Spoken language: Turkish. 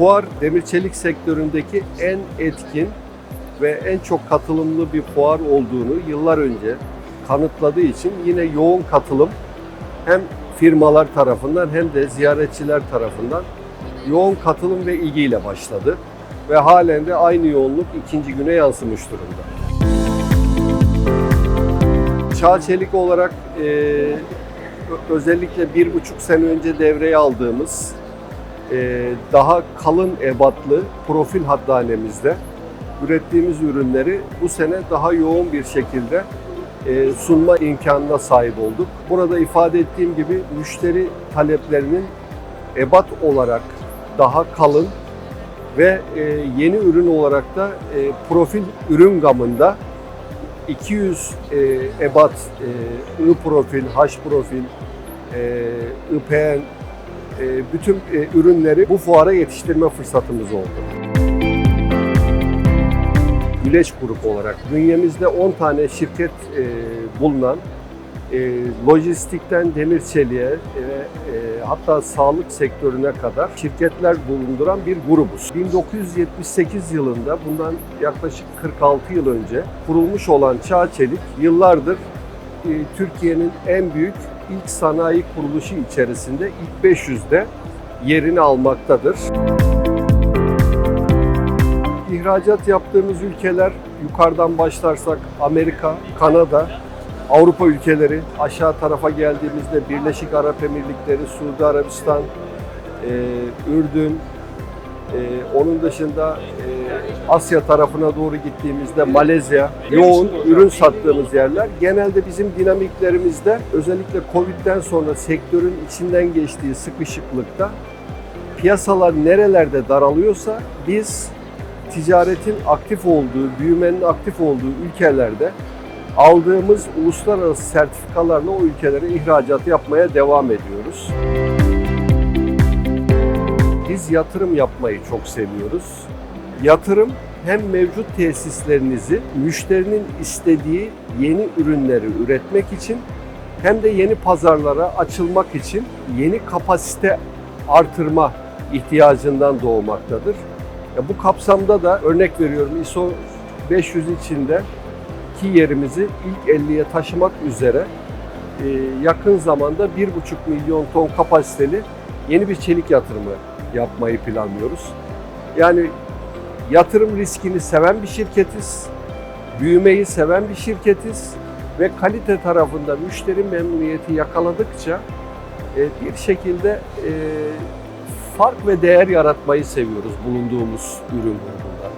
fuar demir çelik sektöründeki en etkin ve en çok katılımlı bir fuar olduğunu yıllar önce kanıtladığı için yine yoğun katılım hem firmalar tarafından hem de ziyaretçiler tarafından yoğun katılım ve ilgiyle başladı. Ve halen de aynı yoğunluk ikinci güne yansımış durumda. Çağ Çelik olarak e, özellikle bir buçuk sene önce devreye aldığımız daha kalın ebatlı profil haddanemizde ürettiğimiz ürünleri bu sene daha yoğun bir şekilde e, sunma imkanına sahip olduk. Burada ifade ettiğim gibi müşteri taleplerinin ebat olarak daha kalın ve e, yeni ürün olarak da e, profil ürün gamında 200 e, ebat, I profil, H profil, IPN, bütün e, ürünleri bu fuara yetiştirme fırsatımız oldu. Güleç Grup olarak bünyemizde 10 tane şirket e, bulunan e, lojistikten demir çeliğe ve e, hatta sağlık sektörüne kadar şirketler bulunduran bir grubuz. 1978 yılında bundan yaklaşık 46 yıl önce kurulmuş olan Çağ Çelik yıllardır e, Türkiye'nin en büyük ilk sanayi kuruluşu içerisinde ilk 500'de yerini almaktadır. İhracat yaptığımız ülkeler yukarıdan başlarsak Amerika, Kanada, Avrupa ülkeleri, aşağı tarafa geldiğimizde Birleşik Arap Emirlikleri, Suudi Arabistan, e, Ürdün, e, onun dışında e, Asya tarafına doğru gittiğimizde Malezya, yoğun ürün sattığımız yerler. Genelde bizim dinamiklerimizde özellikle Covid'den sonra sektörün içinden geçtiği sıkışıklıkta piyasalar nerelerde daralıyorsa biz ticaretin aktif olduğu, büyümenin aktif olduğu ülkelerde aldığımız uluslararası sertifikalarla o ülkelere ihracat yapmaya devam ediyoruz. Biz yatırım yapmayı çok seviyoruz. Yatırım hem mevcut tesislerinizi müşterinin istediği yeni ürünleri üretmek için hem de yeni pazarlara açılmak için yeni kapasite artırma ihtiyacından doğmaktadır. Ya bu kapsamda da örnek veriyorum ISO 500 içinde ki yerimizi ilk 50'ye taşımak üzere e, yakın zamanda 1,5 milyon ton kapasiteli yeni bir çelik yatırımı yapmayı planlıyoruz. Yani yatırım riskini seven bir şirketiz, büyümeyi seven bir şirketiz ve kalite tarafında müşteri memnuniyeti yakaladıkça e, bir şekilde e, fark ve değer yaratmayı seviyoruz bulunduğumuz ürün grubunda.